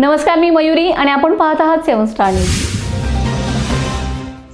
नमस्कार मी मयुरी आणि आपण पाहत आहात सेवन स्टार न्यूज.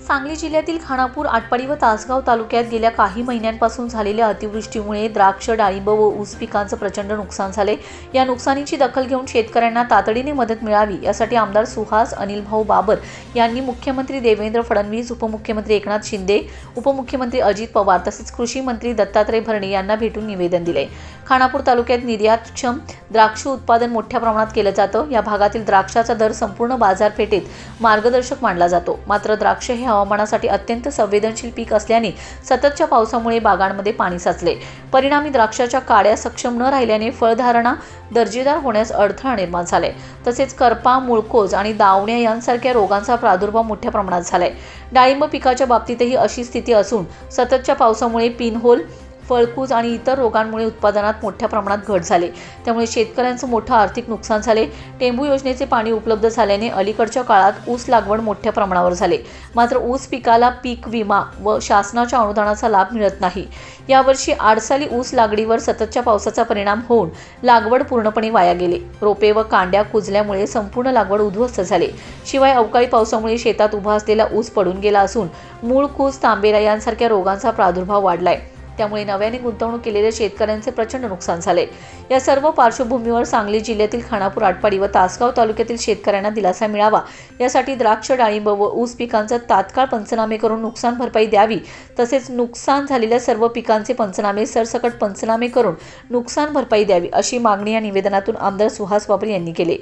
सांगली जिल्ह्यातील खानापूर आटपाडी व तासगाव तालुक्यात गेल्या काही महिन्यांपासून झालेल्या अतिवृष्टीमुळे द्राक्ष डाळिंब व ऊस पिकांचं प्रचंड नुकसान झाले या नुकसानीची दखल घेऊन शेतकऱ्यांना तातडीने मदत मिळावी यासाठी आमदार सुहास अनिलभाऊ बाबर यांनी मुख्यमंत्री देवेंद्र फडणवीस उपमुख्यमंत्री एकनाथ शिंदे उपमुख्यमंत्री अजित पवार तसेच कृषी मंत्री दत्तात्रय भरणे यांना भेटून निवेदन दिले खानापूर तालुक्यात निर्यातक्षम द्राक्ष उत्पादन मोठ्या प्रमाणात केलं जातं. या भागातील द्राक्षाचा दर संपूर्ण बाजारपेठेत मार्गदर्शक मानला जातो. मात्र द्राक्ष हे हवामानासाठी अत्यंत संवेदनशील पीक असल्याने सततच्या पावसामुळे बागांमध्ये पाणी साचले. परिणामी द्राक्षाच्या काड्या सक्षम न राहिल्याने फळधारणा दर्जेदार होण्यास अडथळा निर्माण झालाय. तसेच करपा मुळकोज आणि दावण्या यांसारख्या रोगांचा प्रादुर्भाव मोठ्या प्रमाणात झालाय. डाळिंब पिकाच्या बाबतीतही अशी स्थिती असून सततच्या पावसामुळे पिनहोल फळकूज आणि इतर रोगांमुळे उत्पादनात मोठ्या प्रमाणात घट झाले. त्यामुळे शेतकऱ्यांचं मोठं आर्थिक नुकसान झाले. टेंबू योजनेचे पाणी उपलब्ध झाल्याने अलीकडच्या काळात ऊस लागवड मोठ्या प्रमाणावर झाले. मात्र ऊस पिकाला पीक विमा व शासनाच्या अनुदानाचा लाभ मिळत नाही. यावर्षी आडसाली ऊस लागवडीवर सततच्या पावसाचा परिणाम होऊन लागवड पूर्णपणे वाया गेली. रोपे व कांड्या कुजल्यामुळे संपूर्ण लागवड उद्ध्वस्त झाले. शिवाय अवकाळी पावसामुळे शेतात उभा असलेला ऊस पडून गेला असून मूळ कूज तांबेरा यांसारख्या रोगांचा प्रादुर्भाव वाढलाय. त्यामुळे नव्याने गुंतवणूक केलेल्या शेतकऱ्यांचे प्रचंड नुकसान झाले. या सर्व पार्श्वभूमीवर सांगली जिल्ह्यातील खानापूर आटपाडी व तासगाव तालुक्यातील शेतकऱ्यांना दिलासा मिळावा. यासाठी द्राक्ष डाळिंब व ऊस पिकांचा तात्काळ पंचनामे करून नुकसान भरपाई द्यावी. तसेच नुकसान झालेल्या सर्व पिकांचे पंचनामे सरसकट पंचनामे करून नुकसान भरपाई द्यावी अशी मागणी या निवेदनातून आमदार सुहास बाबर यांनी केली.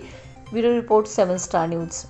Bureau report seven star news.